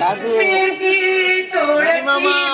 দাদু। মামা।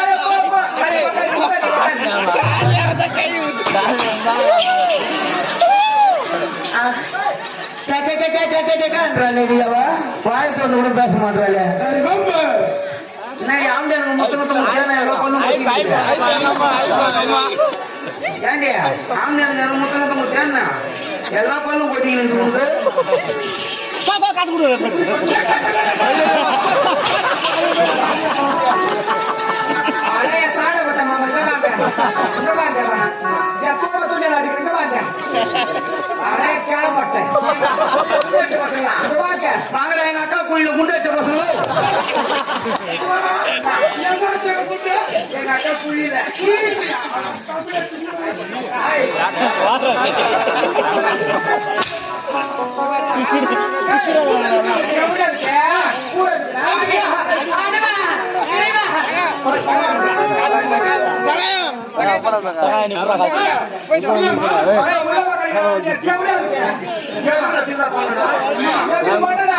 கேட்கான்றாள் நீலவா வாயத்து வந்து கூட பேச மாட்டாள் என்னடி ஆம்பளை முத்து முத்து முத்து ஏண்டி ஆம்பளை முத்து முத்து முத்து எல்லா பல்லும் போட்டீங்க இது கோயில குண்டு பசங்க? போயிட்டு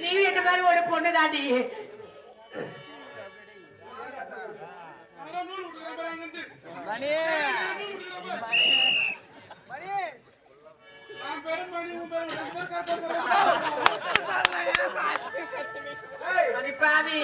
நீ என்ன மாதிரி ஒரு பொண்ணு தாண்டி பாவி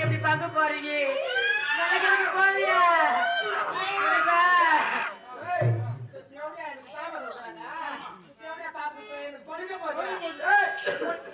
எனக்கு எப்படி பார்க்க போறீங்க? போவியா பொழுது போட்டு